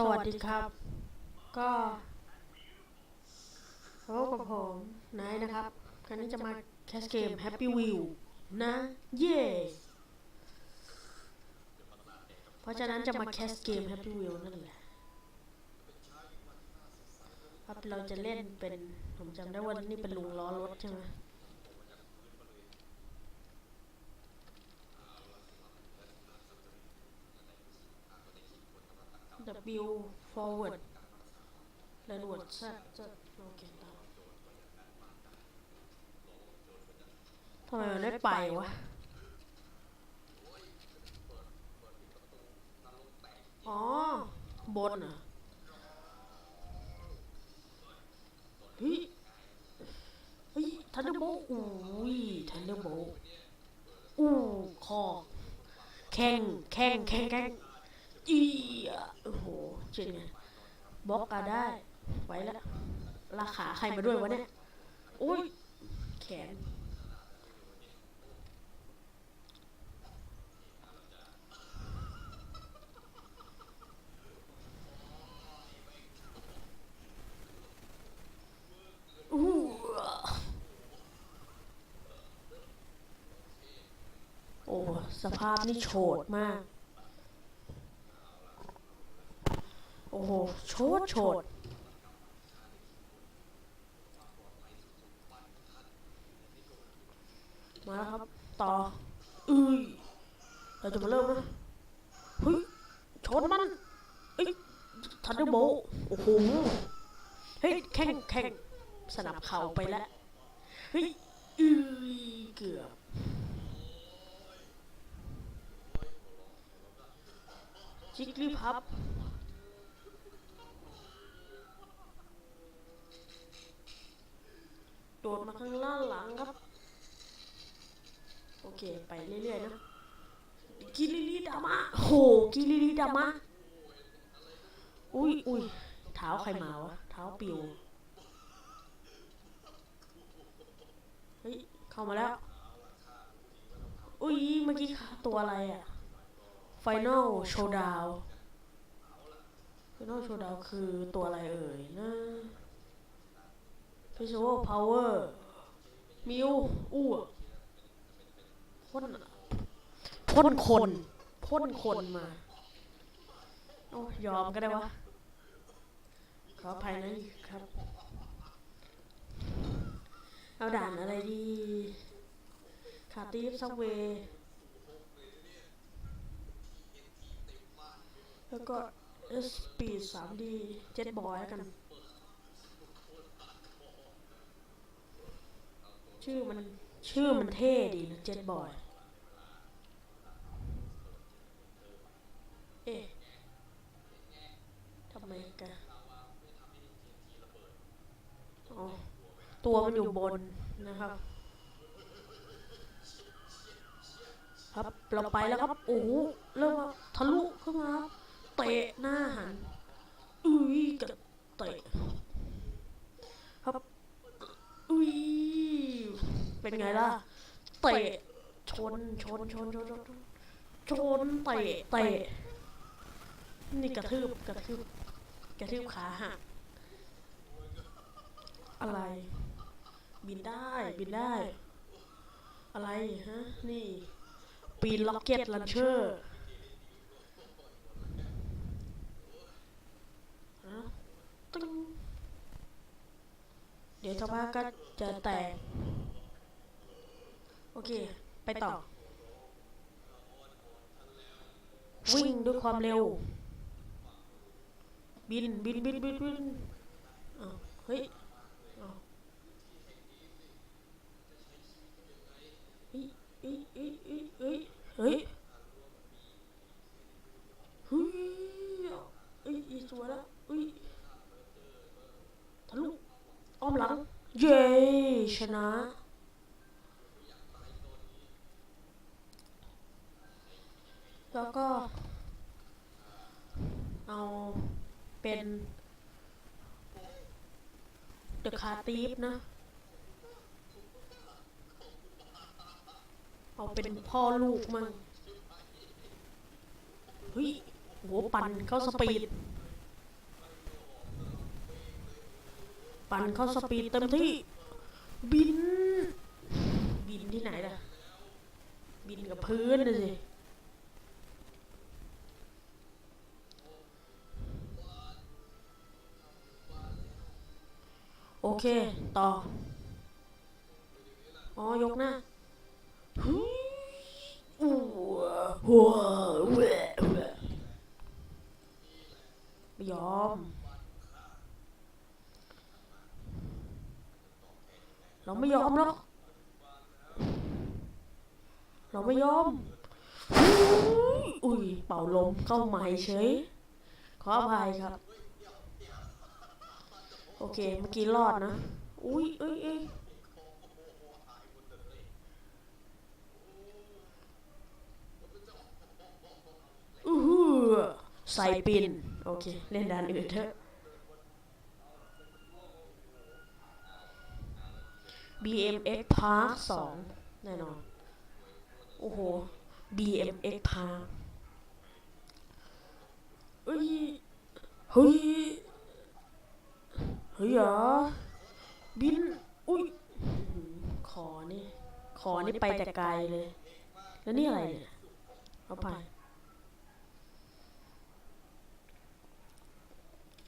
สวัสดีครับ ก็พบกับผมนายนะครับครั้นี้จะมาแคสเกม Happy Wheel นะ เย่เพราะฉะนั้นจะมาแคสเกม Happy Wheel นั่นแหละครับเราจะเล่นเป็น ผมจำได้ว่านี่เป็นลุงล้อรถใช่ไหม W forward และหนวด Z Z โอเคตามทำไมมันไม่ไปวะ อ๋อบนเหรอะเฮ้ยเฮ้ยทันเดอร์โบอุ้ยทันเดอร์โบอู้คอแข่งแข่งแข่งแข่ง อีอะโอ้โหเจ๋งไงบล็อกก็ได้ไว้แล้วราขาใครมาด้วยวะเนี่ยอุ้ยแขนอู้โอ้สภาพนี่โฉดมาก โอ้โห โชดโชดมาแล้วครับ ต่ออุ้ยเราจะมาเริ่มนะเฮ้ยชนมันเอ้ยทันเดอร์โบโอ้โหเฮ้ยแข่งแข่งสนับเข่าไปแล้วเฮ้ยอุ้ยเกือบจิกลี่พับ โดดมาข้างล่างหลังครับ โอเค ไปเรื่อยๆนะกิลิลิดามะโหกิลิลิดามะอุ้ยอุ้ยเท้าใครมาวะเท้าปิวเฮ้ยเข้ามาแล้วอุ้ยเมื่อกี้ตัวอะไรอะไฟนอลโชว์ดาวไฟนอลโชว์ดาวคือตัวอะไรเอ่ยนะ Visual Power มิวอู้พ่นพ่นคนพ่นคนมา โอ้ยอมก็ได้วะ ขออภัยนะครับ เอาด่านอะไรดี คาตีฟซับเวย์แล้วก็ S Speed 3D Jet Boy แล้วกัน ชื่อมันชื่อมันเท่ดีนะ Jet Boy เอ๊ะทำไมกันอ๋อตัวมันอยู่บนนะครับ ครับเราไปแล้วครับ โอ้โหเริ่มว่าทะลุเข้ามาครับ เตะหน้าหันอุ้ยกระเตะ ครับ อุ้ย เป็นไงล่ะเตะชนชนชนชนชนชนเตะเตะนี่กระทืบกระทืบกระทืบขาหักอะไร บินได้บินได้ อะไรฮะนี่ปีนล็อกเก็ตลันเชอร์ตึ้งเดี๋ยวสักพักก็จะแตก อเค ไปต่อ วิ่งด้วยความเร็ว บินบินบินบินบินอ้าวเฮ้ยอ้าวเฮ้ยเฮ้ยเฮ้ยเฮ้ยเฮ้ยเฮ้ยเฮ้ยเฮ้ยอีสวยแล้วเฮ้ยทะลุอ้อมหลัง เย้ชนะาตีฟนะ เอาเป็นพ่อลูกมั้งเฮ้ยโหปั่นเข้าสปีด ปั่นเข้าสปีดเต็มที่ บิน บินที่ไหนล่ะ บินกับพื้นเลยสิ เค ต่อ อ๋อ ยกหน้าฮึอู้หัวแหวะแหวะไม่ยอม เราไม่ยอมหรอก เราไม่ยอม อุ้ย เป่าลมเข้าไม้เฉย ขออภัยครับ โอเค เมื่อกี้รอดนะ อุ้ยเอ้ยเอ้ยอือหือใส่ปิน โอเค เล่นด้านอื่นเถอะ BMX Park 2 แน่นอน โอ้โห BMX Park เอ้ย เฮ้ย เฮ้ยเหรอบิน อุ้ยอื้อหือขอนี่ ขอนี่ไปแต่ไกลเลย แล้วนี่อะไรเนี่ย เอาไป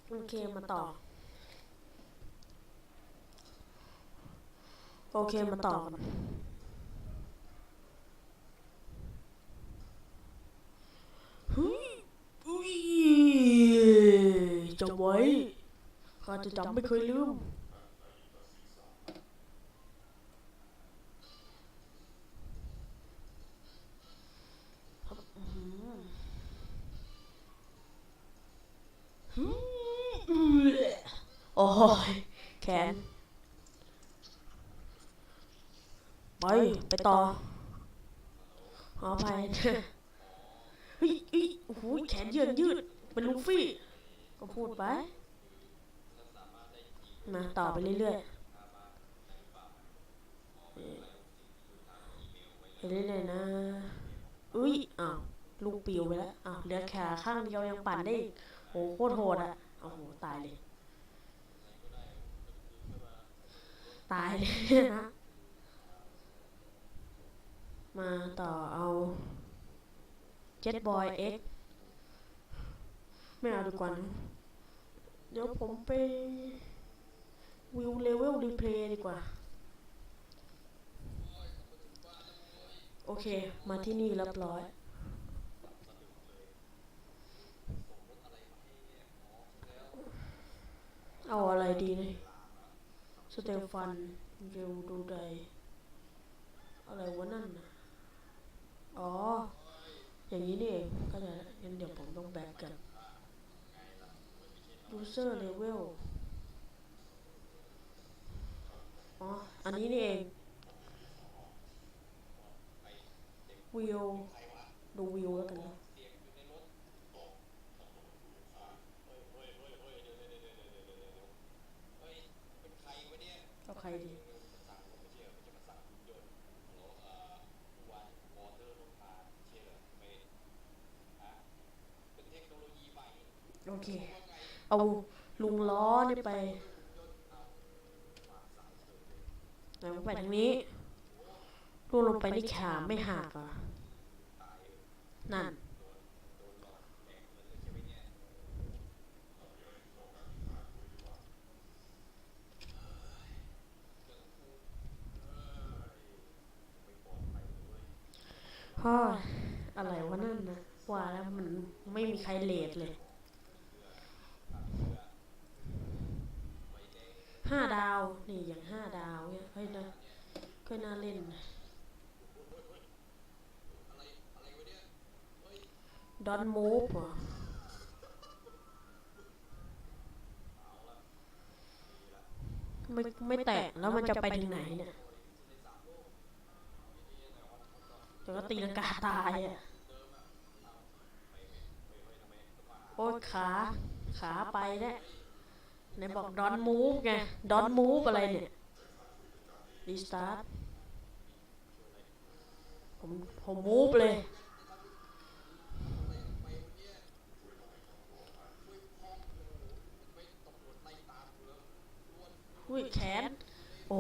โอเค มาต่อ โอเค มาต่อกันเฮ้ยอุ้ยจำไว้ ข้าจะจำไม่เคยลืม โอ้ยแขน ไป ไปต่อขออภัยเฮ้ยเฮ้ยโอ้โหแขนยืดยืด เป็นลูฟี่ ก็พูดไป มาต่อไปเรื่อยๆไปเรื่อยๆนะ อุ้ยอ้าวลูกปิวไปแล้วอ้าวเหลือขาข้างเดียวยังปั่นได้อีกโหโคตรโหดอะโอ้โหตายเลย ตายเลยนะ มาต่อเอา Jet Boy X ไม่เอาดีกว่านะเดี๋ยวผมไป วิวเลเวลรีเพลย์ดีกว่า โอเค มาที่นี่เรียบร้อยเอาอะไรดีเนี่ยสเตฟานเรวดูไดอะไรวะนั่นนะอ๋อ อย่างนี้นี่เอง ก็จะงั้นเดี๋ยวผมต้องแบกกัน user level อ๋อ อันนี้นี่เองวิวดูวิวแล้วกันนะเอาใครดีโอเค เอาลุงล้อนี่ไป ไหนมันไปทางนี้ล่วงลงไปนี่ขาไม่หักเหรอะนั่น พ่ออะไรวะนั่นนะว่าแล้วมันไม่มีใครเลทเลย ห้าดาว นี่อย่างห้าดาวเนี่ยเฮ้ยนะก็น่าเล่นนะดอนมูฟเหรอไม่ไม่แตะแล้วมันจะไปถึงไหนเนี่ยเดี๋ยวก็ตีลังกาตายอะ โอ้ยขา ขาไปแล้ว ไหนบอกดอนมูฟไงดอนมูฟอะไรเนี่ยรีสตาร์ทผมผมมูฟเลยอุ้ยแขนโอ้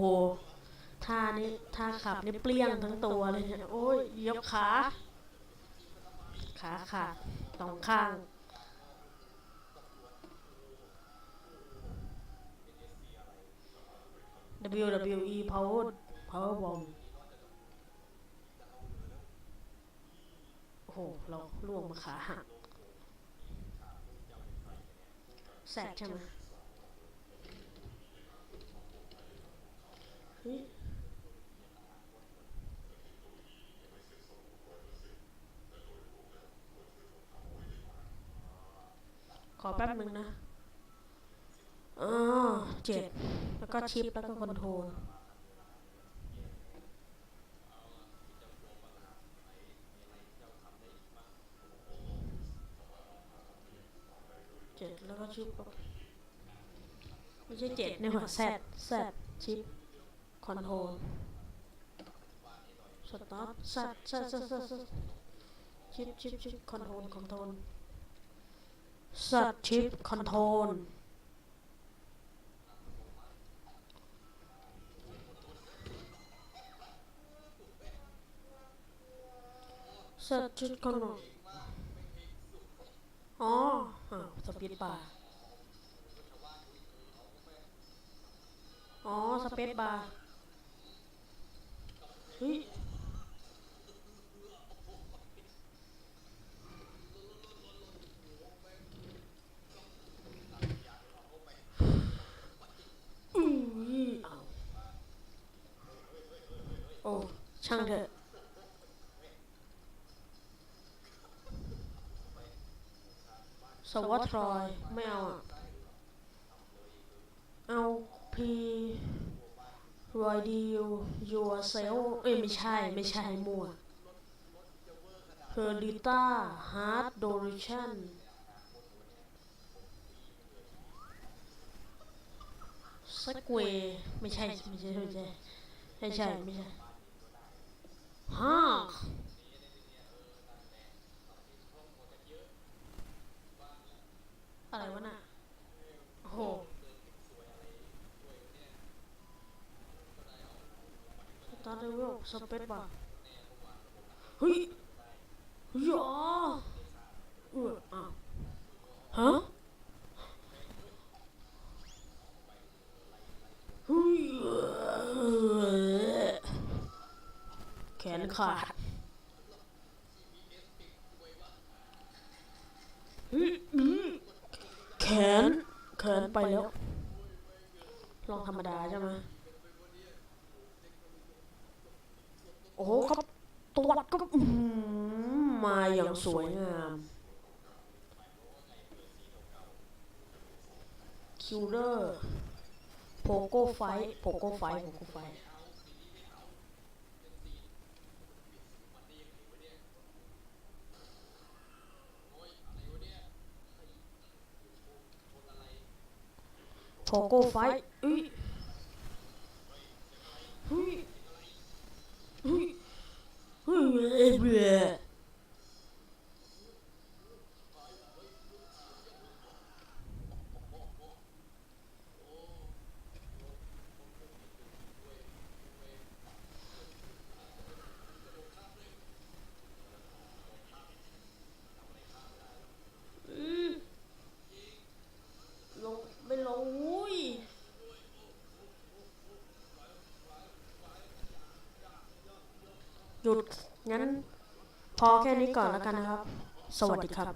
ท่านี้ท่าขับนี่เปลี่ยงทั้งตัวเลยเนี่ยโอ้ยยกขา ขาขาดสองข้าง WWE Power Power Bomb โอ้โห เราล่วงมาขาหักแสบใช่ไหมเฮ้ยขอแป๊บนึงนะอ๋อเจ็ด แล้วก็ชิปแล้วก็คอนโทรลเจ็ดแล้วก็ชิปก็ไม่ใช่เจ็ดเนี่ยหว่าแซดแซดชิปคอนโทรลสตาร์ทแซดแซดแซดแซดแซดชิปชิปชิปคอนโทรลคอนโทรลแซดชิปคอนโทรล สร็จชุดคนหมดอ๋ออ่าวสปีดบาร์ อ๋อ สเปซบาร์ เฮ้ยอุ้ยเอาโอ้ ช่างเถอะ สวัสดทรอยไม่เอาอะเอาพีรอยดิวยัวเซลเอ้ยไม่ใช่ไม่ใช่มั่วเฮอร์ดิต้าฮาร์ดโดริชันสเกวไม่ใช่ไม่ใช่ไม่ใช่ไม่ใช่ไม่ใช่ฮ่าอะไรวะน่ะ โอ้โห ตาเวิลสเปซบาร์เฮ้ยเฮ้ยออเอออ้าวฮะเฮ้ยแขนขาดอืมแขน แขนไปแล้ว ลองธรรมดาใช่ไหม โอ้โหก็ตรวจก็อื้อหือมาอย่างสวยงาม คิวเลอร์โพโก้ไฟโพโก้ไฟโพโก้ไฟโพโก้ไฟอุ้ยเฮ้ยเฮ้ยเฮ้ยเบื่ออืมลงไม่ลงอุ้ย หยุด งั้นพอแค่นี้ก่อนแล้วกันนะครับ สวัสดีครับ